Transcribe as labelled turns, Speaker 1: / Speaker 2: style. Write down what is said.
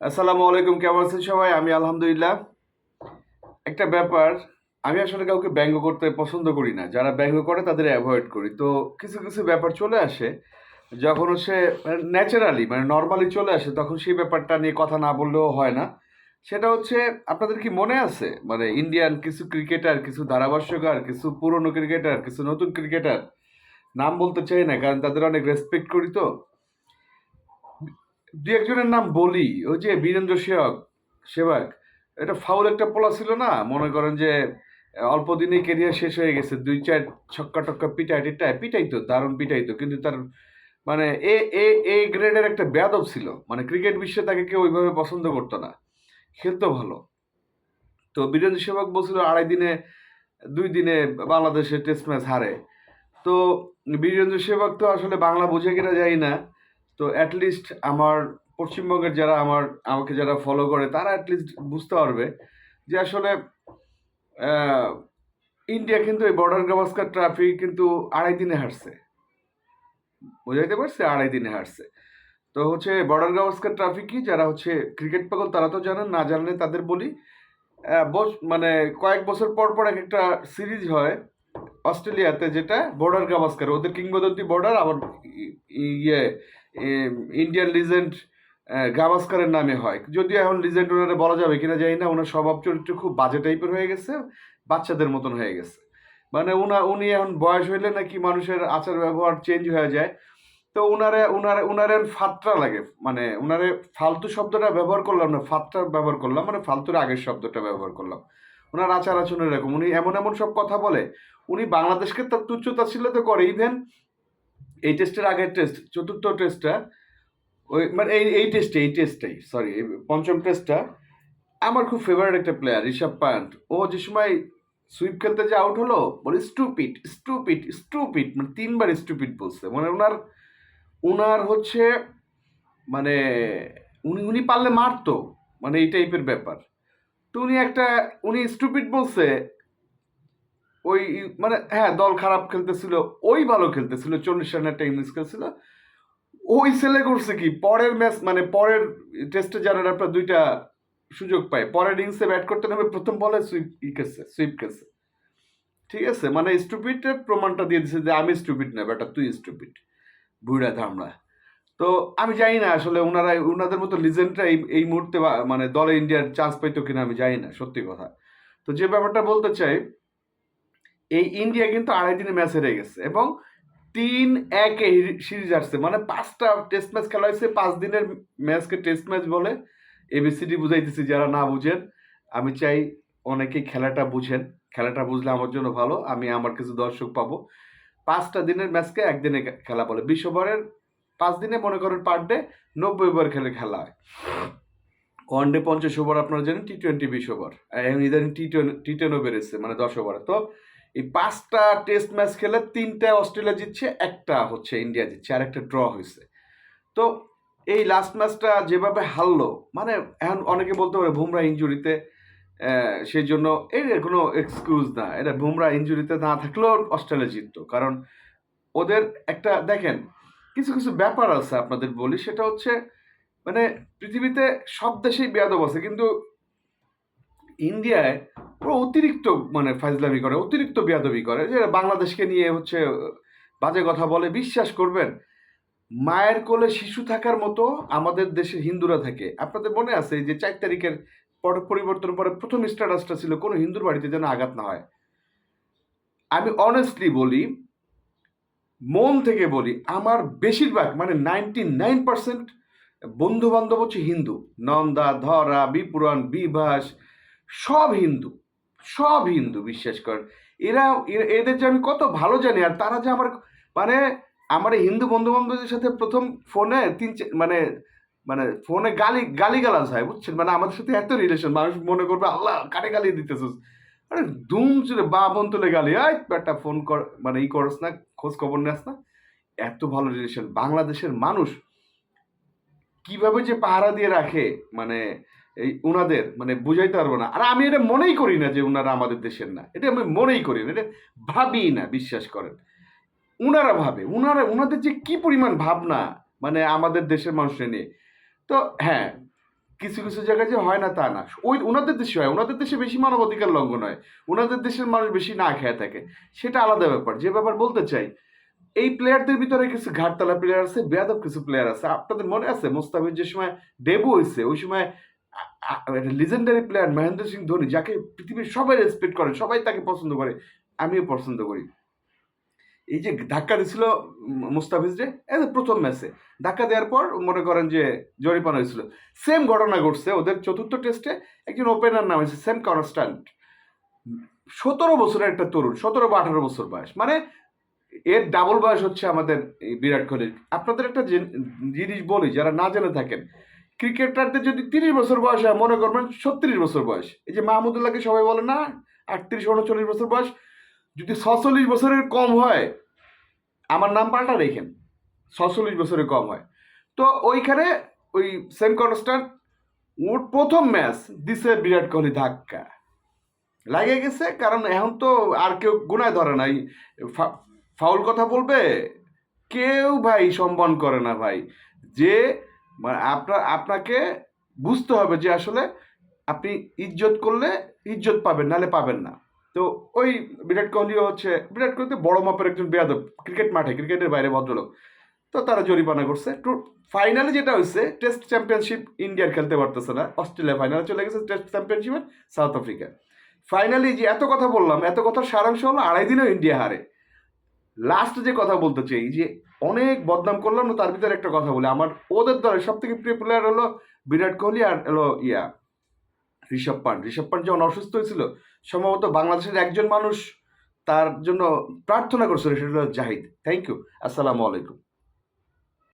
Speaker 1: আসসালামু আলাইকুম, কেমন আছেন সবাই? আমি আলহামদুলিল্লাহ। একটা ব্যাপার, আমি আসলে কাউকে ব্যঙ্গ করতে পছন্দ করি না। যারা ব্যঙ্গ করে, তাদের অ্যাভয়েড করি। তো কিছু কিছু ব্যাপার চলে আসে। যখন সে ন্যাচারালি মানে নর্মালি চলে আসে, তখন সেই ব্যাপারটা নিয়ে কথা না বললেও হয় না। সেটা হচ্ছে, আপনাদের কি মনে আছে? মানে ইন্ডিয়ান কিছু ক্রিকেটার কিছু ধারাভাষ্যকার, কিছু পুরনো ক্রিকেটার কিছু নতুন ক্রিকেটার নাম বলতে চাই না, কারণ তাদের অনেক রেসপেক্ট করি তো। দু একজনের নাম বলি, ওই যে বীরেন্দ্র সেবক সেবাগ এটা ফাউল একটা পোলা ছিল না? মনে করেন যে, অল্প দিনে কেরিয়ার শেষ হয়ে গেছে, দুই চার ছক্কা টক্কা পিটাই টিটাই পিটাইতো, দারুণ পিটাইতো, কিন্তু তার মানে এ এ এ গ্রেডের একটা বেয়াদব ছিল। মানে ক্রিকেট বিশ্বে তাকে কেউ ওইভাবে পছন্দ করতো না। খেলতো ভালো। তো বীরেন্দ্র সেবক বলছিল, আড়াই দিনে, দুই দিনে বাংলাদেশে টেস্ট ম্যাচ হারে। তো বীরেন্দ্র সেবক তো আসলে বাংলা বুঝে কিনা যায় না। তো অ্যাটলিস্ট আমার পশ্চিমবঙ্গের যারা আমার, আমাকে যারা ফলো করে, তারা অ্যাটলিস্ট বুঝতে পারবে যে আসলে ইন্ডিয়া কিন্তু এই বর্ডার গাভাস্কার ট্রাফিক কিন্তু আড়াই দিনে হারছে। বোঝাইতে পারছে? আড়াই দিনে হারছে। তো হচ্ছে বর্ডার গাভাস্কার ট্রাফিক কি যারা হচ্ছে ক্রিকেট পাগল, তারা তো জানেন, না জানলে তাদের বলি। মানে কয়েক বছর পর পর এক একটা সিরিজ হয় অস্ট্রেলিয়াতে যেটা বর্ডার গাভাস্কার, ওদের কিংবদন্তি বর্ডার আবার ইয়ে ইন্ডিয়ান লিজেন্ড গাভাস্কারের নামে হয়। যদিও এখন লিজেন্ড ওনারা বলা যাবে কিনা জানি না, ওনার স্বভাব চরিত্র খুব বাজে টাইপের হয়ে গেছে, বাচ্চাদের মতন হয়ে গেছে। মানে উনা, উনি এখন বয়স হইলে নাকি মানুষের আচার ব্যবহার চেঞ্জ হয়ে যায়। তো উনারে উনারে উনারে ফাত্রা লাগে। মানে উনারে ফালতু শব্দটা ব্যবহার করলাম না, ফাত্রা ব্যবহার করলাম মানে ফালতুর আগের শব্দটা ব্যবহার করলাম। ওনার আচার আচরণ এরকম। উনি এমন এমন সব কথা বলে। উনি বাংলাদেশকে তার তুচ্ছতা ছিল তো করে ইভেন এই টেস্টের আগের টেস্ট চতুর্থ টেস্টটা ওই মানে এই এই টেস্টে এই টেস্টটাই সরি পঞ্চম টেস্টটা আমার খুব ফেভারিট একটা প্লেয়ার ঋষভ পান্ট। ও যে সময় সুইপ খেলতে যে আউট হলো বলে স্টুপিট স্টুপিট স্টুপিট মানে তিনবার স্টুপিট বলছে। মানে ওনার ওনার হচ্ছে মানে উনি উনি পারলে মারতো মানে এই টাইপের ব্যাপার। তো উনি একটা, উনি স্টুপিট বলছে ওই মানে হ্যাঁ দল খারাপ খেলতেছিল, ওই ভালো খেলতেছিল, চল্লিশ রানের একটা ইনিংস খেলছিল। ওই ছেলে করছে কি, পরের ম্যাচ মানে পরের টেস্টে যারা আপনার দুইটা সুযোগ পায়। পরের ইনিংসে ব্যাট করতে নেবে প্রথম বলে সুইপ ই খেলছে সুইপ খেলছে। ঠিক আছে মানে স্টুপিটের প্রমাণটা দিয়ে দিছে যে আমি স্টুপিট না বেটা তুই স্টুপিট বুড়া ধামড়া। তো আমি জানি না, আসলে ওনারা ওনাদের মতো লিজেন্ডরা এই এই মুহূর্তে মানে দলে ইন্ডিয়ার চান্স পাইতো কিনা আমি জানি না, সত্যি কথা। তো যে ব্যাপারটা বলতে চাই এই ইন্ডিয়া কিন্তু আড়াই দিনে ম্যাচ হেরে গেছে এবং তিন একে সিরিজ আসছে। মানে পাঁচটা টেস্ট ম্যাচ খেলা হয়েছে, পাঁচ দিনের ম্যাচকে টেস্ট ম্যাচ বলে এবিসিডি বুঝাইতেছি, যারা না বুঝেন, আমি চাই অনেকেই খেলাটা বুঝেন। খেলাটা বুঝলে আমার জন্য ভালো, আমি আমার কিছু দর্শক পাবো। পাঁচটা দিনের ম্যাচকে একদিনে খেলা বলে। বিশ ওভারের পাঁচ দিনে মনে করেন পার ডে নব্বই ওভার খেলে খেলা হয়। ওয়ান ডে পঞ্চাশ ওভার আপনারা জানেন টি টোয়েন্টি বিশ ওভার এখন ইদানিং টি টি টেনও বেড়েছে মানে দশ ওভারে তো এই পাঁচটা টেস্ট ম্যাচ খেলে তিনটা অস্ট্রেলিয়া জিতছে, একটা হচ্ছে ইন্ডিয়া জিতছে আর একটা ড্র হয়েছে। তো এই লাস্ট ম্যাচটা যেভাবে হারলো মানে এখন অনেকে বলতে পারে বুমরা ইঞ্জুরিতে সেই জন্য এর কোনো এক্সকিউজ না, এটা বুমরা ইঞ্জুরিতে না থাকলেও অস্ট্রেলিয়া জিততো। কারণ ওদের একটা, দেখেন, কিছু কিছু ব্যাপার আছে আপনাদের বলি, সেটা হচ্ছে মানে পৃথিবীতে সব দেশেই বেয়াদব আছে, কিন্তু ইন্ডিয়ায় পুরো অতিরিক্ত মানে ফাইজলামি করে, অতিরিক্ত বেয়াদবি করে, যে বাংলাদেশকে নিয়ে হচ্ছে, বাজে কথা বলে, বিশ্বাস করবেন, মায়ের কোলে শিশু থাকার মতো আমাদের দেশে হিন্দুরা থাকে। আপনাদের মনে আছে যে চার তারিখের পরিবর্তন পরে প্রথম স্ট্যাটাসটা ছিল কোনো হিন্দুর বাড়িতে যেন আঘাত না হয়। আমি অনেস্টলি বলি, মন থেকে বলি, আমার বেশিরভাগ মানে নাইনটি নাইন পার্সেন্ট বন্ধু বান্ধব হচ্ছে হিন্দু। নন্দা, ধরা, বিপুরাণ, বিভাস সব হিন্দু সব হিন্দু বিশ্বাস করেন এরা এদের যে আমি কত ভালো জানি, আর তারা যে আমার মানে আমার হিন্দু বন্ধু বান্ধবদের সাথে প্রথম ফোনে তিন মানে মানে ফোনে গালি গালি গালাজ হয়, বুঝছেন? মানে আমাদের সাথে এত রিলেশন মানুষ মনে করবে, আল্লাহ কাটে গালি দিতেছিস? আরে দুম চলে বা বোন তুলে গালি আই একটা ফোন কর মানে ই করস না, খোঁজ খবর নেস না। এত ভালো রিলেশন বাংলাদেশের মানুষ কীভাবে যে পাহারা দিয়ে রাখে মানে এই উনাদের মানে বুঝাইতে পারব না। আর আমি এটা মনেই করি না যে উনারা আমাদের দেশের না। এটা আমি মনেই করি না, এটা ভাবি না, বিশ্বাস করেন। উনারা ভাবে, উনারা, উনাদের যে কি পরিমাণ ভাবনা মানে আমাদের দেশের মানুষের নিয়ে। তো হ্যাঁ কিছু কিছু জায়গায় যে হয় না তা না। ওই ওনাদের দেশে হয় ওনাদের দেশে বেশি মানবাধিকার লঙ্ঘন হয়। ওনাদের দেশের মানুষ বেশি না খেয়ে থাকে। সেটা আলাদা ব্যাপার। যে ব্যাপার বলতে চাই, এই প্লেয়ারদের ভিতরে কিছু ঘাটতলা প্লেয়ার আছে, বেয়াদব কিছু প্লেয়ার আছে। আপনাদের মনে আছে মোস্তাফিজ যে সময় ডেবু হয়েছে ওই সময় লিজেন্ডারি প্লেয়ার মহেন্দ্র সিং ধোনি, যাকে পৃথিবীর সবাই রেসপেক্ট করে, সবাই তাকে পছন্দ করে, আমিও পছন্দ করি। এই যে ধাক্কা দিছিল মুস্তাফিজ যে প্রথম ম্যাচে ধাক্কা দেওয়ার পর মনে করেন যে জরিপানা হয়েছিল। সেম ঘটনা ঘটছে, ওদের চতুর্থ টেস্টে একজন ওপেনার নাম হয়েছে সেম কনস্ট্যান্ট সতেরো বছরের একটা তরুণ, সতেরো বা আঠারো বছর বয়স। মানে এর ডাবল বয়স হচ্ছে আমাদের বিরাট কোহলির। আপনাদের একটা জিনিস বলি, যারা না জেনে থাকেন ক্রিকেটারদের যদি তিরিশ বছর বয়স হয়, মনে করবেন ছত্রিশ বছর বয়স। এই যে মাহমুদুল্লাহকে সবাই বলে না, আটত্রিশ, উনচল্লিশ বছর বয়স, যদি ছচল্লিশ বছরের কম হয়, আমার নাম পাল্টা রেখেন ছচল্লিশ বছরের কম হয়। তো ওইখানে ওই সেম কনস্ট্যান্ট ওর প্রথম ম্যাচ দিছে বিরাট কোহলি ধাক্কা। লাগে গেছে, কারণ এখন তো আর কেউ গুনায় ধরে নাই ফাউল কথা বলবে, কেউ ভাই সম্মান করে না ভাই। যে মানে আপনার, আপনাকে বুঝতে হবে যে আসলে আপনি ইজ্জত করলে ইজ্জত পাবেন নালে পাবেন না। তো ওই বিরাট কোহলিও হচ্ছে, বিরাট কোহলি তো বড় মাপের একজন বেয়াদব, ক্রিকেট মাঠে, ক্রিকেটের বাইরে ভদ্রলোক। তো তারা জরিমানা করছে। তো ফাইনালে যেটা হয়েছে, টেস্ট চ্যাম্পিয়নশিপ ইন্ডিয়ার খেলতে পারতেছে না, অস্ট্রেলিয়া ফাইনালে চলে গেছে টেস্ট চ্যাম্পিয়নশিপে সাউথ আফ্রিকা। ফাইনালি যে এত কথা বললাম, এত কথার সারাংশ হলো আড়াই দিনেও ইন্ডিয়া হারে। লাস্ট যে কথা বলতে চাই, যে অনেক বদনাম করলাম তার ভিতরে একটা কথা বলি। আমার, ওদের দলের সব থেকে প্রিয় প্লেয়ার হলো বিরাট কোহলি আর হলো ইয়া, ঋষভ পান্ট। ঋষভ পান্ট যখন অসুস্থ হয়েছিল, সম্ভবত বাংলাদেশের একজন মানুষ তার জন্য প্রার্থনা করছিল, সেটা হলো জাহিদ। থ্যাংক ইউ আসসালামু আলাইকুম।